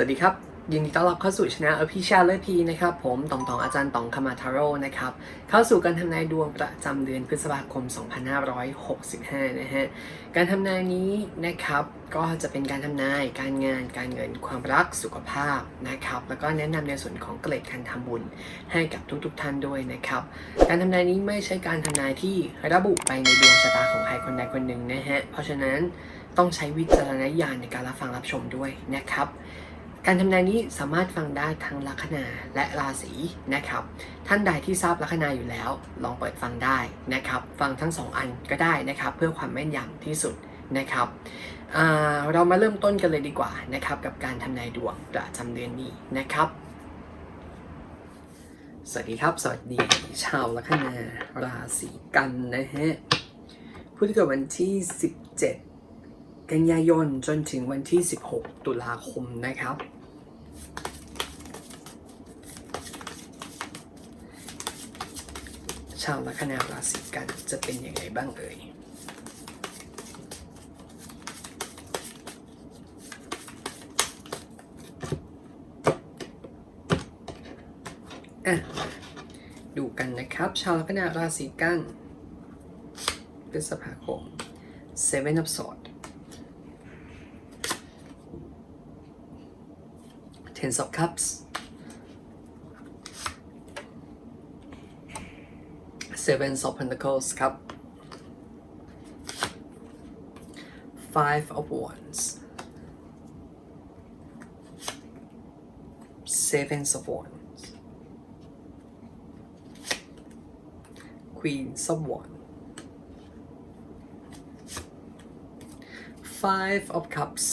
สวัสดีครับ ยินดีต้อนรับเข้าสู่ช anel อภิชาเลพีนะครับ ผมตองตองอาจารย์ตองคามาทาโร่นะครับ เข้าสู่การทำนายดวงประจำเดือนพฤษภาคม 2565 นะฮะ การทำนายนี้นะครับก็จะเป็นการทำนายการงานการเงินความรักสุขภาพนะครับแล้วก็แนะนำในส่วนของเกล็ดการทำบุญให้กับทุกๆท่านด้วยนะครับ การทำนายนี้ไม่ใช่การทำนายที่ระบุไปในดวงชะตาของใครคนใดคนหนึ่งนะฮะเพราะฉะนั้นต้องใช้วิจารณญาณในการรับฟังรับชมด้วยนะครับ การทำนายนี้สามารถฟังได้ทั้งลัคนาและราศีนะครับ ท่านใดที่ทราบลัคนาอยู่แล้ว ลองเปิดฟังได้นะครับ ฟังทั้งสองอันก็ได้นะครับ เพื่อความแม่นยำที่สุดนะครับเรามาเริ่มต้นกันเลยดีกว่านะครับ กับการทำนายดวงประจำเดือนนี้นะครับ สวัสดีครับ สวัสดีชาวลัคนาราศีกันนะฮะผู้ที่เกิดวันที่ 17 กันยายนจนถึงวันที่ 16 ตุลาคมนะครับ ชาวลัคนาราศีกันจะเป็นยังไงบ้างเอ่ยอะดูกันนะครับ ชาวลัคนาราศีกันพฤษภาคม Seven of Swords Ten of Cups Seven of Pentacles ครับ Five of Wands Seven of Wands Queen of Wands Five of Cups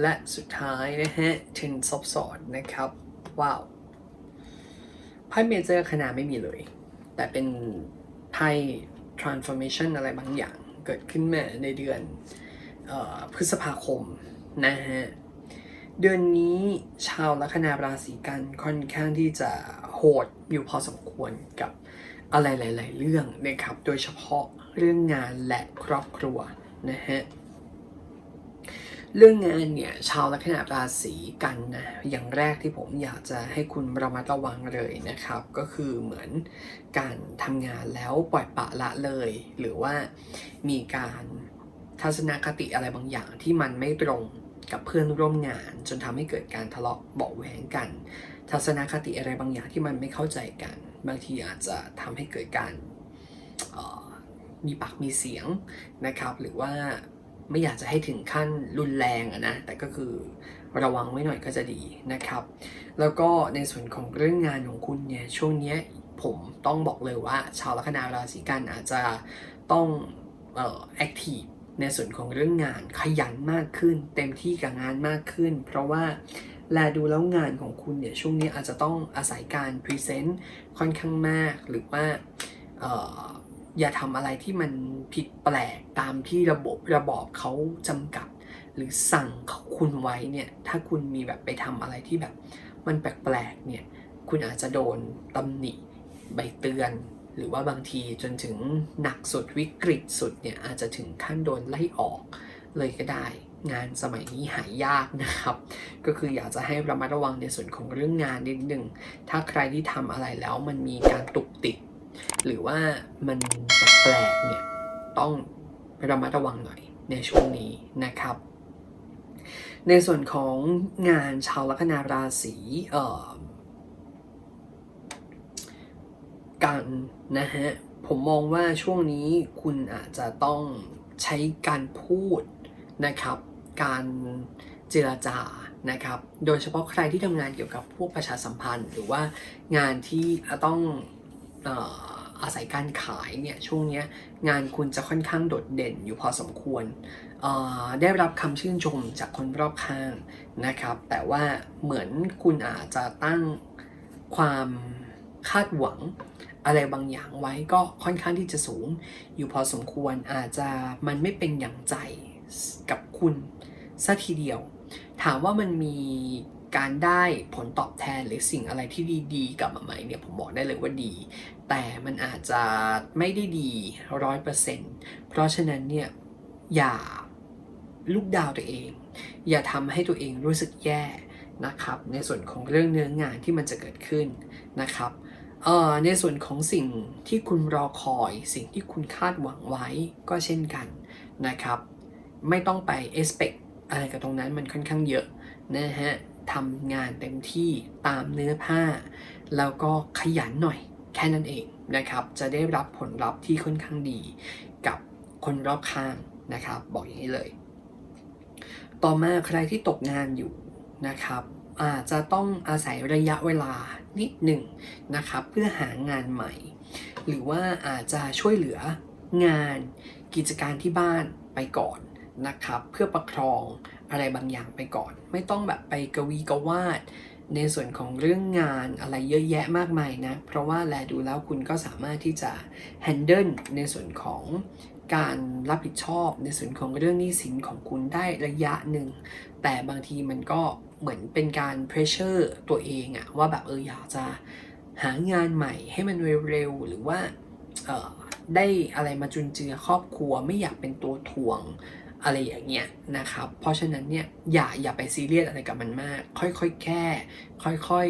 และสุดท้ายนะฮะ Ten of Swords นะครับ ว้าวไ พ่เมเจอร์ขนาดไม่มีเลย แต่เป็นไพ่ transformation อะไรบางอย่างเกิดขึ้นมาในเดือนออพฤษภาคมนะฮะ เดือนนี้ชาวลัคนาราศีกันค่อนข้างที่จะโหดอยู่พอสมควรกับอะไรหลาย ๆ เรื่องนะครับ โดยเฉพาะเรื่องงานและครอบครัวนะฮะ เรื่องงานเนี่ยชาวลัคนาราศีกันนะอย่างแรกที่ผมอยากจะให้คุณระมัดระวังเลยนะครับ ก็คือเหมือนการทำงานแล้วปล่อยปะละเลย หรือว่ามีการทัศนคติอะไรบางอย่างที่มันไม่ตรงกับเพื่อนร่วมงาน จนทำให้เกิดการทะเลาะเบาแหวงกัน ทัศนคติอะไรบางอย่างที่มันไม่เข้าใจกัน บางทีอาจจะทำให้เกิดการออมีปากมีเสียงนะครับ หรือว่า ไม่อยากจะให้ถึงขั้นรุนแรงอะนะ แต่ก็คือระวังไว้หน่อยก็จะดีนะครับ แล้วก็ในส่วนของเรื่องงานของคุณเนี่ยช่วงนี้ผมต้องบอกเลยว่า ชาวลัคนาราศีกันอาจจะต้องเอ่อแอคทีฟในส่วนของเรื่องงานขยันมากขึ้น เต็มที่กับงานมากขึ้น เพราะว่าแลดูแล้วงานของคุณเนี่ยช่วงนี้อาจจะต้องอาศัยการพรีเซนต์ค่อนข้างมากหรือว่าเอ่อ อย่าทำอะไรที่มันผิดแปลกตามที่ระบบระบอบเขาจำกัด หรือสั่งคุณไว้เนี่ย ถ้าคุณมีแบบไปทำอะไรที่แบบมันแปลกๆเนี่ย คุณอาจจะโดนตำหนิใบเตือน หรือว่าบางทีจนถึงหนักสุดวิกฤตสุดเนี่ยอาจจะถึงขั้นโดนไล่ออกเลยก็ได้งานสมัยนี้หายากนะครับ ก็คืออยากจะให้ระมัดระวังในส่วนของเรื่องงานนิดนึงถ้าใครที่ทำอะไรแล้วมันมีการตุกติด หรือว่ามันแปลกเนี่ยต้องระมัดระวังหน่อยในช่วงนี้นะครับ ในส่วนของงานชาวลัคนาราศีเอ่อกันนะฮะผมมองว่าช่วงนี้คุณอาจจะต้องใช้การพูดนะครับ การเจรจานะครับ โดยเฉพาะใครที่ทำงานเกี่ยวกับพวกประชาสัมพันธ์ หรือว่างานที่ต้อง อ่อาศัยการขายเนี่ยช่วงนี้งานคุณจะค่อนข้างโดดเด่นอยู่พอสมควร ได้รับคำชื่นชมจากคนรอบข้างนะครับ แต่ว่าเหมือนคุณอาจจะตั้งความคาดหวังอะไรบางอย่างไว้ก็ค่อนข้างที่จะสูง อยู่พอสมควรอาจจะมันไม่เป็นอย่างใจกับคุณซะทีเดียว ถามว่ามันมี การได้ผลตอบแทนหรือสิ่งอะไรที่ดีๆกลับมาไหมเนี่ยผมบอกได้เลยว่าดี แต่มันอาจจะไม่ได้ดีร้อยเปอร์เซ็นต์เพราะฉะนั้นเนี่ยอย่าลูกดาวตัวเอง อย่าทำให้ตัวเองรู้สึกแย่นะครับ ในส่วนของเรื่องเนื้องานที่มันจะเกิดขึ้นนะครับเอ่อในส่วนของสิ่งที่คุณรอคอย สิ่งที่คุณคาดหวังไว้ก็เช่นกันนะครับ ไม่ต้องไป expect อะไรกับตรงนั้นมันค่อนข้างเยอะนะฮะ ทำงานเต็มที่ตามเนื้อผ้า แล้วก็ขยันหน่อยแค่นั้นเองนะครับ จะได้รับผลลัพธ์ที่ค่อนข้างดีกับคนรอบข้างนะครับ บอกอย่างนี้เลย ต่อมาใครที่ตกงานอยู่นะครับ อาจจะต้องอาศัยระยะเวลานิดหนึ่งนะครับ เพื่อหางานใหม่ หรือว่าอาจจะช่วยเหลืองานกิจการที่บ้านไปก่อนนะครับ เพื่อประคอง อะไรบางอย่างไปก่อน ไม่ต้องแบบไปกวีกวาด ในส่วนของเรื่องงานอะไรเยอะแยะมากมายนะ เพราะว่าแลดูแล้วคุณก็สามารถที่จะ handle ในส่วนของการรับผิดชอบในส่วนของเรื่องหนี้สินของคุณได้ระยะหนึ่ง แต่บางทีมันก็เหมือนเป็นการ pressure ตัวเองอะว่าแบบเอออยากจะหางานใหม่ให้มันเร็วๆหรือว่าออได้อะไรมาจุนเจือครอบครัวไม่อยากเป็นตัวถ่วง อะไรอย่างเงี้ยนะครับ เพราะฉะนั้นเนี่ยอย่าอย่าไปซีเรียสอะไรกับมันมาก ค่อยๆแก้ค่อย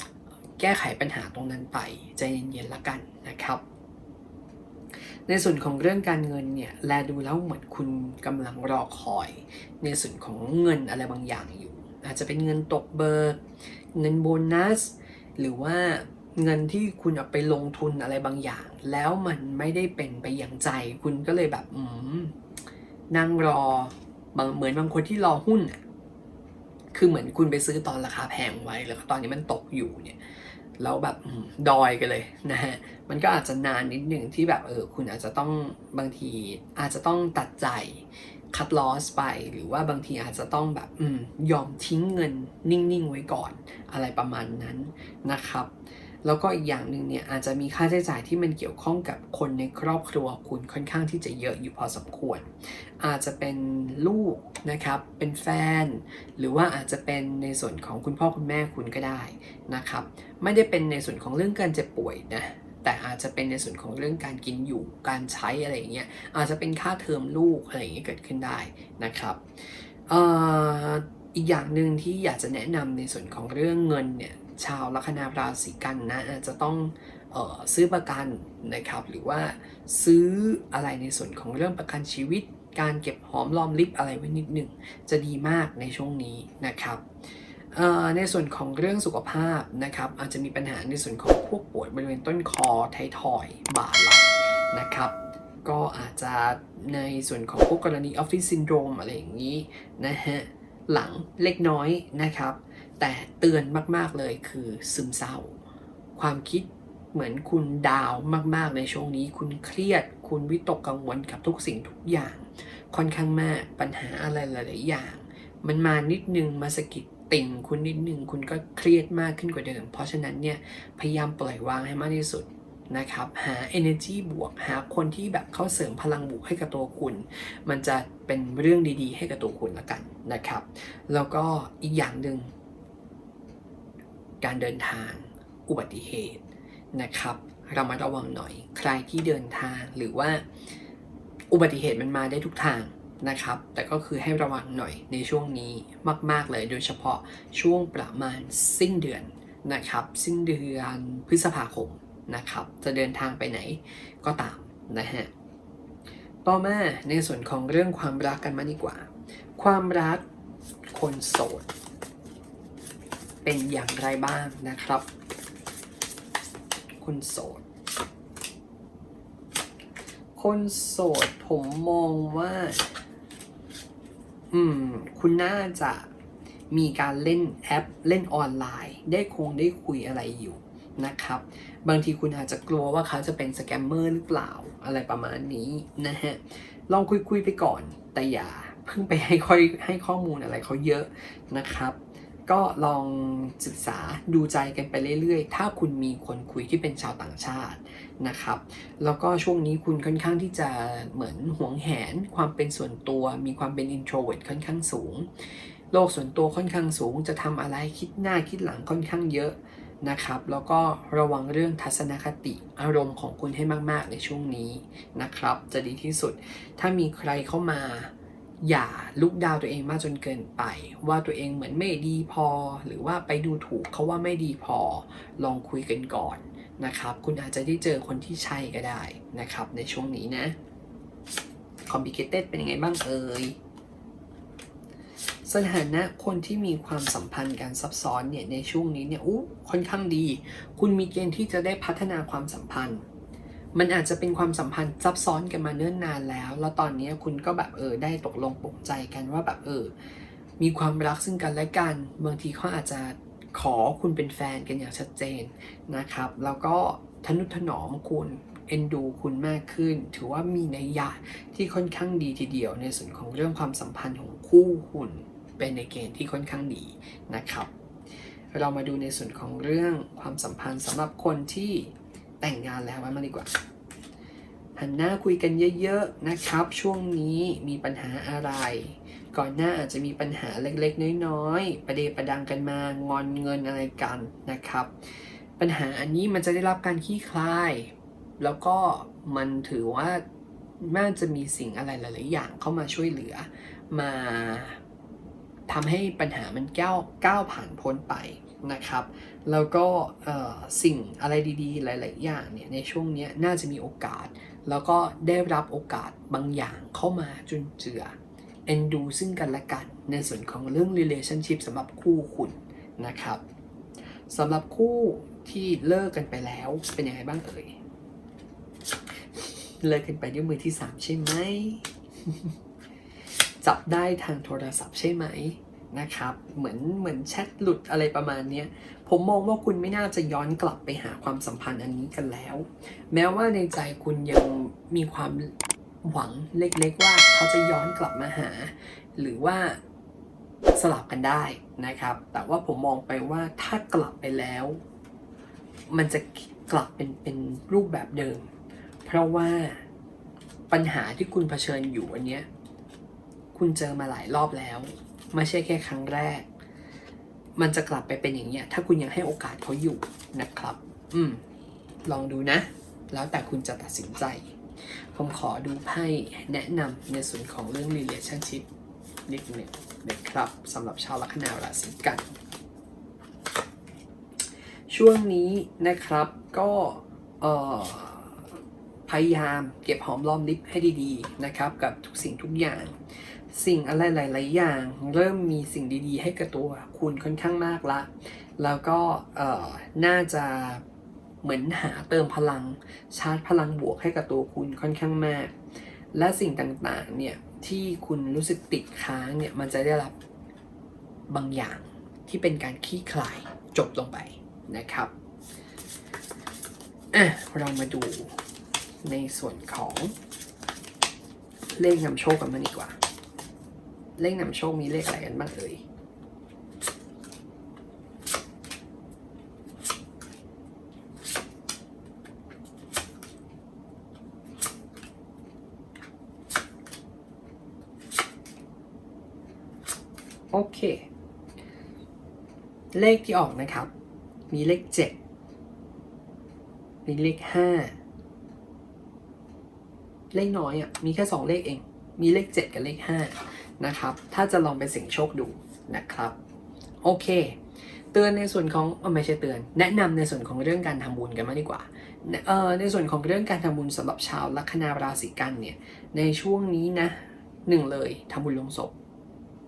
ๆ แก้ไขปัญหาตรงนั้นไปใจเย็นๆละกันนะครับ ในส่วนของเรื่องการเงินเนี่ยแลดูแล้วเหมือนคุณกำลังรอคอย ในส่วนของเงินอะไรบางอย่างอยู่ อาจจะเป็นเงินตกเบิกเงินโบนัส หรือว่าเงินที่คุณเอาไปลงทุนอะไรบางอย่าง แล้วมันไม่ได้เป็นไปอย่างใจ คุณก็เลยแบบอืม นั่งรอบางเหมือนบางคนที่รอหุ้นอะคือเหมือนคุณไปซื้อตอนราคาแพงไว้ แล้วก็ตอนนี้มันตกอยู่เนี่ยแล้วแบบดอยกันเลยนะฮะมันก็อาจจะนานนิดหนึ่งที่แบบเออคุณอาจจะต้องบางทีอาจจะต้องตัดใจคัดลอสไป หรือว่าบางทีอาจจะต้องแบบอืมยอมทิ้งเงินนิ่ง ๆ ไว้ก่อนอะไรประมาณนั้นนะครับ แล้วก็อีกอย่างหนึ่งเนี่ยอาจจะมีค่าใช้จ่ายที่มันเกี่ยวข้องกับคนในครอบครัวคุณค่อนข้างที่จะเยอะอยู่พอสมควร อาจจะเป็นลูกนะครับ เป็นแฟน หรือว่าอาจจะเป็นในส่วนของคุณพ่อคุณแม่คุณก็ได้นะครับ ไม่ได้เป็นในส่วนของเรื่องการเจ็บป่วยนะแต่อาจจะเป็นในส่วนของเรื่องการกินอยู่การใช้อะไรอย่างเงี้ยอาจจะเป็นค่าเทอมลูกอะไรอย่างเงี้ยเกิดขึ้นได้นะครับอ่ออีกอย่างหนึ่งที่อยากจะแนะนำในส่วนของเรื่องเงินเนี่ย ชาวลัคนาราศีกันนะอาจจะต้องออซื้อประกันนะครับหรือว่าซื้ออะไรในส่วนของเรื่องประกันชีวิต การเก็บหอมรอมริบอะไรไว้นิดหนึ่งจะดีมากในช่วงนี้นะครับในส่วนของเรื่องสุขภาพนะครับอาจจะมีปัญหาในส่วนของพวกปวดบริเวณต้นคอไททอยบ่าไหล่นะครับก็อาจจะในส่วนของพวกกรณีออฟฟิศซินโดรมอะไรอย่างนี้นะฮะหลังเล็กน้อยนะครับ แต่เตือนมาก ๆ เลยคือซึมเศร้า ความคิดเหมือนคุณดาวมาก ๆ ในช่วงนี้ คุณเครียด คุณวิตกกังวลกับทุกสิ่งทุกอย่าง ค่อนข้างมากปัญหาอะไรหลายๆอย่าง มันมานิดนึงมาสะกิดติ่งคุณนิดนึงคุณก็เครียดมากขึ้นกว่าเดิม เพราะฉะนั้นเนี่ยพยายามปล่อยวางให้มากที่สุดนะครับ หา energy บวก หาคนที่แบบเข้าเสริมพลังบวกให้กับตัวคุณ มันจะเป็นเรื่องดีๆ ให้กับตัวคุณละกันนะครับ แล้วก็อีกอย่างหนึ่ง การเดินทาง อุบัติเหตุนะครับเรามาระวังหน่อย ใครที่เดินทางหรือว่าอุบัติเหตุมันมาได้ทุกทางนะครับ แต่ก็คือให้ระวังหน่อยในช่วงนี้มาก ๆ เลย โดยเฉพาะช่วงประมาณสิ้นเดือนนะครับ สิ้นเดือนพฤษภาคมนะครับ จะเดินทางไปไหนก็ตามนะฮะ ต่อมาในส่วนของเรื่องความรักกันมาดีกว่า ความรักคนโสด เป็นอย่างไรบ้างนะครับ คนโสด คนโสดผมมองว่า อืม คุณน่าจะมีการเล่นแอปเล่นออนไลน์ ได้คงได้คุยอะไรอยู่นะครับ บางทีคุณอาจจะกลัวว่าเขาจะเป็นสแกมเมอร์หรือเปล่าอะไรประมาณนี้นะฮะ ลองคุยคุยๆไปก่อนแต่อย่าเพิ่งไปให้ค่อยให้ข้อมูลอะไรเขาเยอะนะครับ ก็ลองศึกษาดูใจกันไปเรื่อยๆ ถ้าคุณมีคนคุยที่เป็นชาวต่างชาตินะครับ แล้วก็ช่วงนี้คุณค่อนข้างที่จะเหมือนหวงแหนความเป็นส่วนตัว มีความเป็น introvert ค่อนข้างสูง โลกส่วนตัวค่อนข้างสูง จะทำอะไรคิดหน้าคิดหลังค่อนข้างเยอะนะครับ แล้วก็ระวังเรื่องทัศนคติอารมณ์ของคุณให้มากๆในช่วงนี้นะครับ จะดีที่สุด ถ้ามีใครเข้ามา อย่าลุกดาวตัวเองมากจนเกินไป ว่าตัวเองเหมือนไม่ดีพอ หรือว่าไปดูถูกเขาว่าไม่ดีพอ ลองคุยกันก่อนนะครับ คุณอาจจะได้เจอคนที่ใช่ก็ได้นะครับ ในช่วงนี้นะ complicated เป็นยังไงบ้างเอ่ยสถานะคนที่มีความสัมพันธ์การซับซ้อนเนี่ยในช่วงนี้เนี่ยอู้ค่อนข้างดี คุณมีเกณฑ์ที่จะได้พัฒนาความสัมพันธ์ มันอาจจะเป็นความสัมพันธ์ซับซ้อนกันมาเนิ่นนานแล้ว แล้วตอนนี้คุณก็แบบเออได้ตกลงปลงใจกันว่าแบบเออ มีความรักซึ่งกันและกัน บางทีเขาอาจจะขอคุณเป็นแฟนกันอย่างชัดเจนนะครับ แล้วก็ทนุถนอมคุณเอ็นดูคุณมากขึ้น ถือว่ามีนัยยะที่ค่อนข้างดีทีเดียว ในส่วนของเรื่องความสัมพันธ์ของคู่คุณเป็นในเกณฑ์ที่ค่อนข้างดีนะครับ เรามาดูในส่วนของเรื่องความสัมพันธ์สำหรับคนที่ แต่งงานแล้วไว้มาดีกว่า หันหน้าคุยกันเยอะๆนะครับ ช่วงนี้มีปัญหาอะไร ก่อนหน้าอาจจะมีปัญหาเล็กๆ น้อยๆ ประเดประดังกันมางอนเงินอะไรกันนะครับ ปัญหาอันนี้มันจะได้รับการขี้คลาย แล้วก็มันถือว่าน่าจะมีสิ่งอะไรหลาย ๆ อย่างเข้ามาช่วยเหลือมาทำให้ปัญหามันก้าวก้าวผ่านพ้นไป นะครับ แล้วก็สิ่งอะไรดีๆ หลาย ๆ อย่างเนี่ยในช่วงนี้น่าจะมีโอกาส แล้วก็ได้รับโอกาสบางอย่างเข้ามาจุนเจือเอ็นดูซึ่งกันและกัน ในส่วนของเรื่อง relationship สำหรับคู่คุณนะครับสำหรับคู่ที่เลิกกันไปแล้วเป็นยังไงบ้างเอ่ยเลิกกันไปด้วยมือที่สามใช่ไหม จับได้ทางโทรศัพท์ใช่ไหม นะครับเหมือนเหมือนแชทหลุดอะไรประมาณนี้ผมมองว่าคุณไม่น่าจะย้อนกลับไปหาความสัมพันธ์อันนี้กันแล้ว แม้ว่าในใจคุณยังมีความหวังเล็กๆว่าเขาจะย้อนกลับมาหา หรือว่าสลับกันได้นะครับ แต่ว่าผมมองไปว่าถ้ากลับไปแล้ว มันจะกลับเป็นเป็นรูปแบบเดิม เพราะว่าปัญหาที่คุณเผชิญอยู่อันเนี้ยคุณเจอมาหลายรอบแล้ว ไม่ใช่แค่ครั้งแรก มันจะกลับไปเป็นอย่างเงี้ย ถ้าคุณยังให้โอกาสเขาอยู่นะครับ อืม ลองดูนะ แล้วแต่คุณจะตัดสินใจ ผมขอดูไพ่แนะนำในส่วนของเรื่อง relationship นิดหนึ่งนะครับสำหรับชาวลัคนาราศีกัน ช่วงนี้นะครับก็พยายามเก็บหอมรอมริบให้ดีๆนะครับ กับทุกสิ่งทุกอย่าง สิ่งอะไรหลาย ๆ อย่าง เริ่มมีสิ่งดีๆ ให้กับตัวคุณค่อนข้างมากละ แล้วก็น่าจะเหมือนหาเติมพลังชาร์จพลังบวกให้กับตัวคุณค่อนข้างมาก และสิ่งต่างๆ เนี่ยที่คุณรู้สึกติดค้างเนี่ยมันจะได้รับบางอย่างที่เป็นการคลี่คลายจบลงไปนะครับอะเรามาดูในส่วนของเลขนำโชคกันมาดีกว่า เลขนำโชคมีเลขอะไรกันบ้างเอ่ยโอเค เลขที่ออกนะครับ มีเลขเจ็ดมีเลขห้าเลขน้อยอะ่ะ มีแค่สองเลขเอง มีเลขเจ็ดกับเลขห้า นะครับ ถ้าจะลองไปเสี่ยงโชคดูนะครับ โอเค เตือนในส่วนของออไม่ใช่เตือน แนะนำในส่วนของเรื่องการทำบุญกันมากดีกว่าเอ่อในส่วนของเรื่องการทำบุญสำหรับชาวลัคนาราศีกันเนี่ย ในช่วงนี้นะหนึ่งเลยทำบุญลงศพ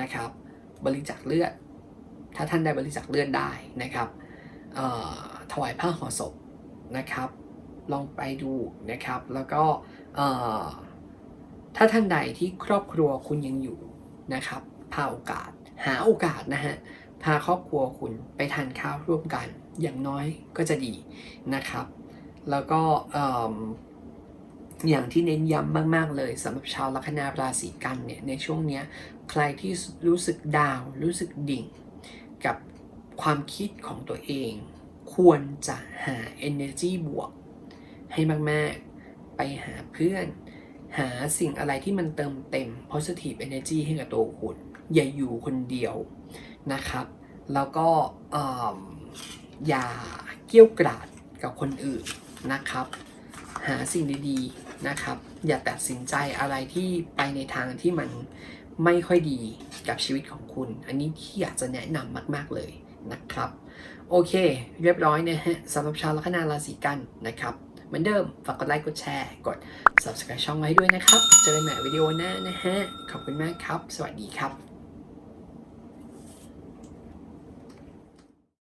นะครับ บริจาคเลือด ถ้าท่านได้บริจาคเลือดได้นะครับถวายผ้าห่อศพนะครับ ลองไปดูนะครับ แล้วก็ถ้าท่านใดที่ครอบครัวคุณยังอยู่ นะครับ พาโอกาส หาโอกาสนะฮะ พาครอบครัวคุณไปทานข้าวร่วมกัน อย่างน้อยก็จะดีนะครับ แล้วก็ออย่างที่เน้นย้ำมาก ๆ เลยสำหรับชาวลัคนาราศีกันเนี่ยในช่วงเนี้ยใครที่รู้สึกดาวรู้สึกดิ่ง กับความคิดของตัวเอง ควรจะหา energy บวก ให้มาก ๆ ไปหาเพื่อน หาสิ่งอะไรที่มันเติมเต็ม positive energy ให้กับตัวคุณ อย่าอยู่คนเดียวนะครับ แล้วก็ออย่าเกี่ยวกราดกับคนอื่นนะครับ หาสิ่งดีๆนะครับ อย่าตัดสินใจอะไรที่ไปในทางที่มันไม่ค่อยดีกับชีวิตของคุณ อันนี้ที่อยากจะแนะนำมาก ๆ เลยนะครับ โอเค เรียบร้อยนะฮะสำหรับชาวลัคนาราศีกันนะครับ เหมือนเดิม ฝากกดไลค์ กดแชร์ กด subscribe ช่องไว้ด้วยนะครับ เจอกันใหม่วิดีโอหน้านะฮะ ขอบคุณมากครับ สวัสดีครับ